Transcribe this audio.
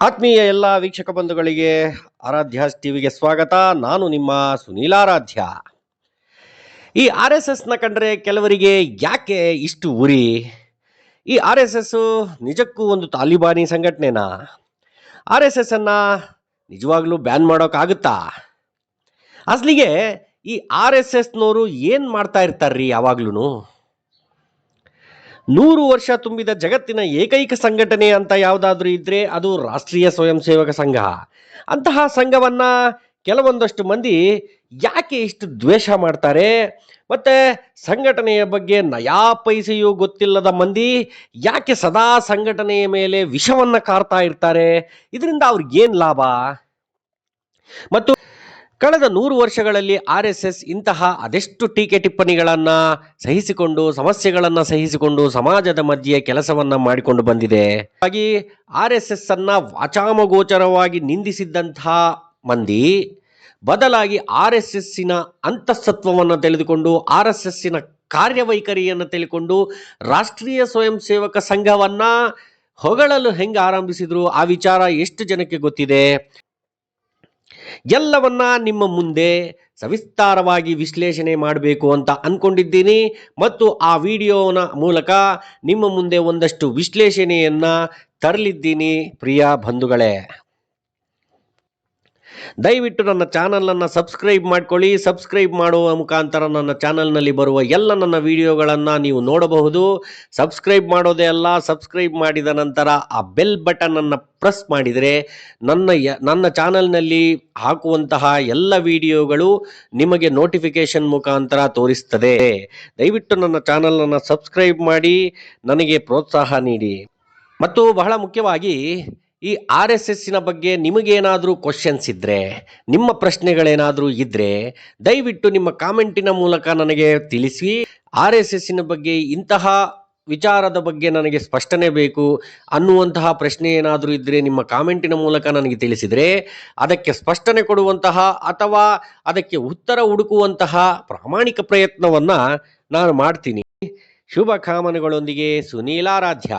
ಆತ್ಮೀಯ ಎಲ್ಲ ವೀಕ್ಷಕ ಬಂಧುಗಳಿಗೆ ಆರಾಧ್ಯ ಟಿವಿಗೆ ಸ್ವಾಗತ. ನಾನು ನಿಮ್ಮ ಸುನೀಲಾರಾಧ್ಯ ಈ ಆರ್ ಎಸ್ ಎಸ್ನ ಕಂಡ್ರೆ ಕೆಲವರಿಗೆ ಯಾಕೆ ಇಷ್ಟು ಉರಿ? ಈ ಆರ್ ಎಸ್ ಎಸ್ ನಿಜಕ್ಕೂ ಒಂದು ತಾಲಿಬಾನಿ ಸಂಘಟನೆನಾ? ಆರ್ ಎಸ್ ಎಸ್ ಅನ್ನ ನಿಜವಾಗ್ಲೂ ಬ್ಯಾನ್ ಮಾಡೋಕ್ಕಾಗುತ್ತಾ? ಅಸಲಿಗೆ ಈ ಆರ್ ಎಸ್ ಎಸ್ನವರು ಏನು ಮಾಡ್ತಾ ಇರ್ತಾರ್ರಿ ಯಾವಾಗ್ಲೂ ನೂರು ವರ್ಷ ತುಂಬಿದ ಜಗತ್ತಿನ ಏಕೈಕ ಸಂಘಟನೆ ಅಂತ ಯಾವುದಾದ್ರೂ ಇದ್ರೆ ಅದು ರಾಷ್ಟ್ರೀಯ ಸ್ವಯಂ ಸೇವಕ ಸಂಘ. ಅಂತಹ ಸಂಘವನ್ನ ಕೆಲವೊಂದಷ್ಟು ಮಂದಿ ಯಾಕೆ ಇಷ್ಟು ದ್ವೇಷ ಮಾಡ್ತಾರೆ? ಮತ್ತೆ ಸಂಘಟನೆಯ ಬಗ್ಗೆ ನಯಾ ಪೈಸೆಯೂ ಗೊತ್ತಿಲ್ಲದ ಮಂದಿ ಯಾಕೆ ಸದಾ ಸಂಘಟನೆಯ ಮೇಲೆ ವಿಷವನ್ನ ಕಾರ್ತಾ ಇರ್ತಾರೆ? ಇದರಿಂದ ಅವ್ರಿಗೇನ್ ಲಾಭ? ಮತ್ತು ಕಳೆದ ನೂರು ವರ್ಷಗಳಲ್ಲಿ ಆರ್ ಎಸ್ ಎಸ್ ಇಂತಹ ಅದೆಷ್ಟು ಟೀಕೆ ಟಿಪ್ಪಣಿಗಳನ್ನು ಸಹಿಸಿಕೊಂಡು, ಸಮಸ್ಯೆಗಳನ್ನು ಸಹಿಸಿಕೊಂಡು ಸಮಾಜದ ಮಧ್ಯೆ ಕೆಲಸವನ್ನು ಮಾಡಿಕೊಂಡು ಬಂದಿದೆ. ಹಾಗಾಗಿ ಆರ್ ಎಸ್ ಎಸ್ ಅನ್ನ ವಾಚಾಮಗೋಚರವಾಗಿ ನಿಂದಿಸಿದ್ದಂತಹ ಮಂದಿ ಬದಲಾಗಿ ಆರ್ ಎಸ್ ಎಸ್ಸಿನ ಅಂತಃಸತ್ವವನ್ನು ತಿಳಿದುಕೊಂಡು ಆರ್ ಎಸ್ ಎಸ್ಸಿನ ಕಾರ್ಯವೈಖರಿಯನ್ನು ತಿಳಿಕೊಂಡು ರಾಷ್ಟ್ರೀಯ ಸ್ವಯಂ ಸೇವಕ ಸಂಘವನ್ನ ಹೊಗಳಲು ಹೆಂಗೆ ಆರಂಭಿಸಿದ್ರು ಆ ವಿಚಾರ ಎಷ್ಟು ಜನಕ್ಕೆ ಗೊತ್ತಿದೆ? ಎಲ್ಲವನ್ನ ನಿಮ್ಮ ಮುಂದೆ ಸವಿಸ್ತಾರವಾಗಿ ವಿಶ್ಲೇಷಣೆ ಮಾಡಬೇಕು ಅಂತ ಅಂದ್ಕೊಂಡಿದ್ದೀನಿ ಮತ್ತು ಆ ವಿಡಿಯೋನ ಮೂಲಕ ನಿಮ್ಮ ಮುಂದೆ ಒಂದಷ್ಟು ವಿಶ್ಲೇಷಣೆಯನ್ನು ತರಲಿದ್ದೀನಿ. ಪ್ರಿಯ ಬಂಧುಗಳೇ. ದಯವಿಟ್ಟು ನನ್ನ ಚಾನಲನ್ನು ಸಬ್ಸ್ಕ್ರೈಬ್ ಮಾಡ್ಕೊಳ್ಳಿ. ಸಬ್ಸ್ಕ್ರೈಬ್ ಮಾಡುವ ಮುಖಾಂತರ ನನ್ನ ಚಾನಲ್ನಲ್ಲಿ ಬರುವ ಎಲ್ಲ ನನ್ನ ವಿಡಿಯೋಗಳನ್ನು ನೀವು ನೋಡಬಹುದು. ಸಬ್ಸ್ಕ್ರೈಬ್ ಮಾಡೋದೇ ಅಲ್ಲ ಸಬ್ಸ್ಕ್ರೈಬ್ ಮಾಡಿದ ನಂತರ ಆ ಬೆಲ್ ಬಟನನ್ನು ಪ್ರೆಸ್ ಮಾಡಿದರೆ ನನ್ನ ಯ, ನನ್ನ ಚಾನಲ್ನಲ್ಲಿ ಹಾಕುವಂತಹ ಎಲ್ಲ ವಿಡಿಯೋಗಳು ನಿಮಗೆ ನೋಟಿಫಿಕೇಶನ್ ಮುಖಾಂತರ ತೋರಿಸ್ತದೆ. ದಯವಿಟ್ಟು ನನ್ನ ಚಾನಲನ್ನು ಸಬ್ಸ್ಕ್ರೈಬ್ ಮಾಡಿ. ನನಗೆ ಪ್ರೋತ್ಸಾಹ ನೀಡಿ. ಮತ್ತು ಬಹಳ ಮುಖ್ಯವಾಗಿ ಈ ಆರ್ ಎಸ್ ಎಸ್ಸಿನ ಬಗ್ಗೆ ನಿಮಗೇನಾದರೂ ಕ್ವಶನ್ಸ್ ಇದ್ದರೆ ನಿಮ್ಮ ಪ್ರಶ್ನೆಗಳೇನಾದರೂ ಇದ್ದರೆ ದಯವಿಟ್ಟು ನಿಮ್ಮ ಕಾಮೆಂಟಿನ ಮೂಲಕ ನನಗೆ ತಿಳಿಸಿ. ಆರ್ ಎಸ್ ಎಸ್ಸಿನ ಬಗ್ಗೆ ಇಂತಹ ವಿಚಾರದ ಬಗ್ಗೆ ನನಗೆ ಸ್ಪಷ್ಟನೆ ಬೇಕು ಅನ್ನುವಂತಹ ಪ್ರಶ್ನೆ ಏನಾದರೂ ಇದ್ದರೆ ನಿಮ್ಮ ಕಾಮೆಂಟಿನ ಮೂಲಕ ನನಗೆ ತಿಳಿಸಿದರೆ, ಅದಕ್ಕೆ ಸ್ಪಷ್ಟನೆ ಕೊಡುವಂತಹ ಅಥವಾ ಅದಕ್ಕೆ ಉತ್ತರ ಹುಡುಕುವಂತಹ ಪ್ರಾಮಾಣಿಕ ಪ್ರಯತ್ನವನ್ನು ನಾನು ಮಾಡ್ತೀನಿ. ಶುಭ ಕಾಮನೆಗಳೊಂದಿಗೆ ಸುನೀಲಾರಾಧ್ಯ